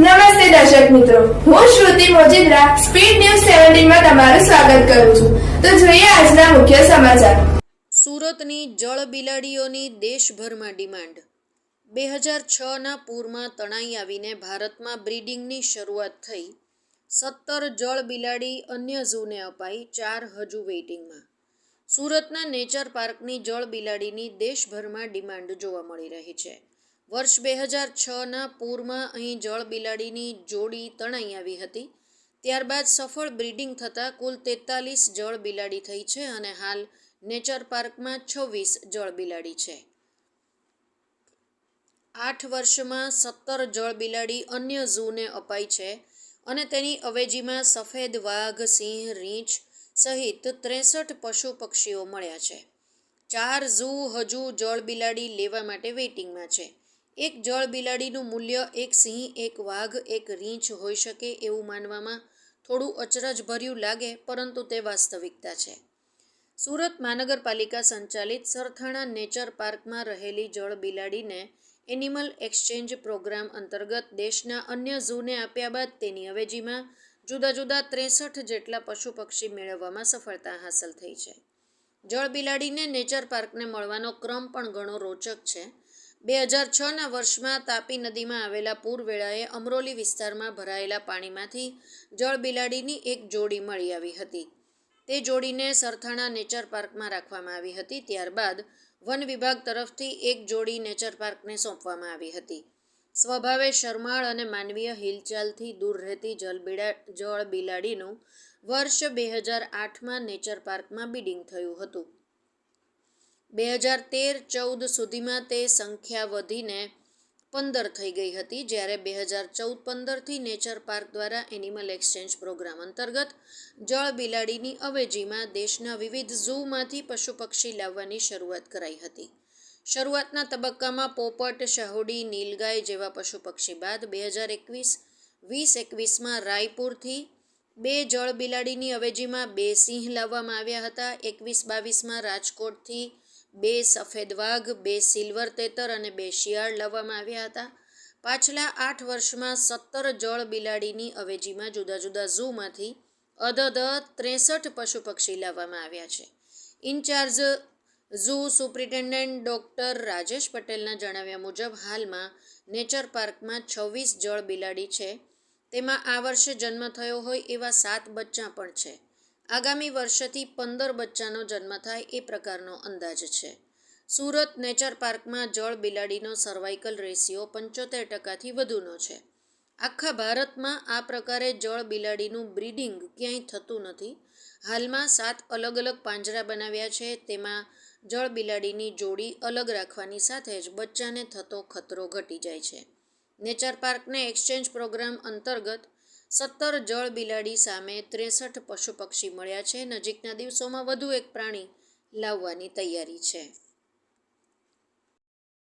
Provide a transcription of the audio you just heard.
નમસ્તે દર્શક મિત્રો. હું શ્રુતિ મોજીદ્રા, સ્પીડ ન્યૂઝ સેવન્ટીનમાં તમારું સ્વાગત કરું છું. તો જોઈએ આજના મુખ્ય સમાચાર. સુરતની જળ બિલાડીઓની દેશભરમાં ડિમાન્ડ. બે હજાર છના પૂરમાં તણાઈ આવીને ભારતમાં બ્રીડિંગની શરૂઆત થઈ. સત્તર જળ બિલાડી અન્ય ઝૂને અપાઈ, ચાર હજુ વેઇટિંગમાં. સુરતના નેચર પાર્કની જળ બિલાડીની દેશભરમાં ડિમાન્ડ જોવા મળી રહી છે. વર્ષ બે હજાર છના પૂરમાં અહીં જળ બિલાડીની જોડી તણાઈ આવી હતી. ત્યારબાદ સફળ બ્રીડિંગ થતાં કુલ તેતાલીસ જળ બિલાડી થઈ છે અને હાલ નેચર પાર્કમાં છવ્વીસ જળ બિલાડી છે. આઠ વર્ષમાં સત્તર જળ બિલાડી અન્ય ઝૂને અપાઈ છે અને તેની અવેજીમાં સફેદ વાઘ, સિંહ, રીંછ સહિત ત્રેસઠ પશુ પક્ષીઓ મળ્યા છે. ચાર ઝૂ હજુ જળ બિલાડી લેવા માટે વેઇટિંગમાં છે. એક જળ બિલાડીનું મૂલ્ય એક સિંહ, એક વાઘ, એક રીંછ હોઈ શકે એવું માનવામાં થોડું અચરજભર્યું લાગે, પરંતુ તે વાસ્તવિકતા છે. સુરત મહાનગરપાલિકા સંચાલિત સરથાણા નેચર પાર્કમાં રહેલી જળ બિલાડીને એનિમલ એક્સચેન્જ પ્રોગ્રામ અંતર્ગત દેશના અન્ય ઝૂને આપ્યા બાદ તેની અવેજીમાં જુદા જુદા ત્રેસઠ જેટલા પશુ પક્ષી મેળવવામાં સફળતા હાંસલ થઈ છે. જળ બિલાડીને નેચર પાર્કને મળવાનો ક્રમ પણ ઘણો રોચક છે. બે હજાર છના વર્ષમાં તાપી નદીમાં આવેલા પૂર વેળાએ અમરોલી વિસ્તારમાં ભરાયેલા પાણીમાંથી જળ બિલાડીની એક જોડી મળી આવી હતી. તે જોડીને સરથાણા નેચર પાર્કમાં રાખવામાં આવી હતી, ત્યારબાદ વન વિભાગ તરફથી એક જોડી નેચર પાર્કને સોંપવામાં આવી હતી. સ્વભાવે શરમાળ અને માનવીય હિલચાલથી દૂર રહેતી જળબિડા જળ બિલાડીનું વર્ષ બે હજાર આઠમાં નેચર પાર્કમાં બિડિંગ થયું હતું. બે હજાર તેર ચૌદ સુધીમાં તે સંખ્યા વધીને પંદર થઈ ગઈ હતી, જ્યારે બે હજાર ચૌદ પંદરથી નેચર પાર્ક દ્વારા એનિમલ એક્સચેન્જ પ્રોગ્રામ અંતર્ગત જળ બિલાડીની અવેજીમાં દેશના વિવિધ ઝૂમાંથી પશુ પક્ષી લાવવાની શરૂઆત કરાઈ હતી. શરૂઆતના તબક્કામાં પોપટ, શાહુડી, નીલગાય જેવા પશુ પક્ષી બાદ બે હજાર એકવીસ વીસ એકવીસમાં રાયપુરથી બે જળ બિલાડીની અવેજીમાં બે સિંહ લાવવામાં આવ્યા હતા, એકવીસ બાવીસમાં રાજકોટથી બે સફેદ વાઘ, બે સિલ્વર તેતર અને બે શિયાળ લાવવામાં આવ્યા હતા. પાછલા આઠ વર્ષમાં સત્તર જળ બિલાડીની અવેજીમાં જુદા જુદા ઝૂમાંથી અધ ત્રેસઠ પશુ પક્ષી લાવવામાં આવ્યા છે. In charge zoo superintendent doctor Rajesh પટેલના જણાવ્યા મુજબ, હાલમાં નેચર પાર્કમાં છવ્વીસ જળ બિલાડી છે. તેમાં આ વર્ષે જન્મ થયો હોય એવા સાત બચ્ચા પણ છે. આગામી વર્ષથી પંદર બચ્ચાનો જન્મ થાય એ પ્રકારનો અંદાજ છે. સુરત નેચર પાર્કમાં જળ બિલાડીનો સર્વાઇકલ રેશિયો પંચોતેર ટકાથી વધુનો છે. આખા ભારતમાં આ પ્રકારે જળ બિલાડીનું બ્રીડિંગ ક્યાંય થતું નથી. હાલમાં સાત અલગ અલગ પાંજરા બનાવ્યા છે, તેમાં જળ બિલાડીની જોડી અલગ રાખવાની સાથે જ બચ્ચાને થતો ખતરો ઘટી જાય છે. નેચર પાર્કને એક્સચેન્જ પ્રોગ્રામ અંતર્ગત સત્તર જળ બિલાડી સામે ત્રેસઠ પશુ પક્ષી મળ્યા છે. નજીકના દિવસોમાં વધુ એક પ્રાણી લાવવાની તૈયારી છે.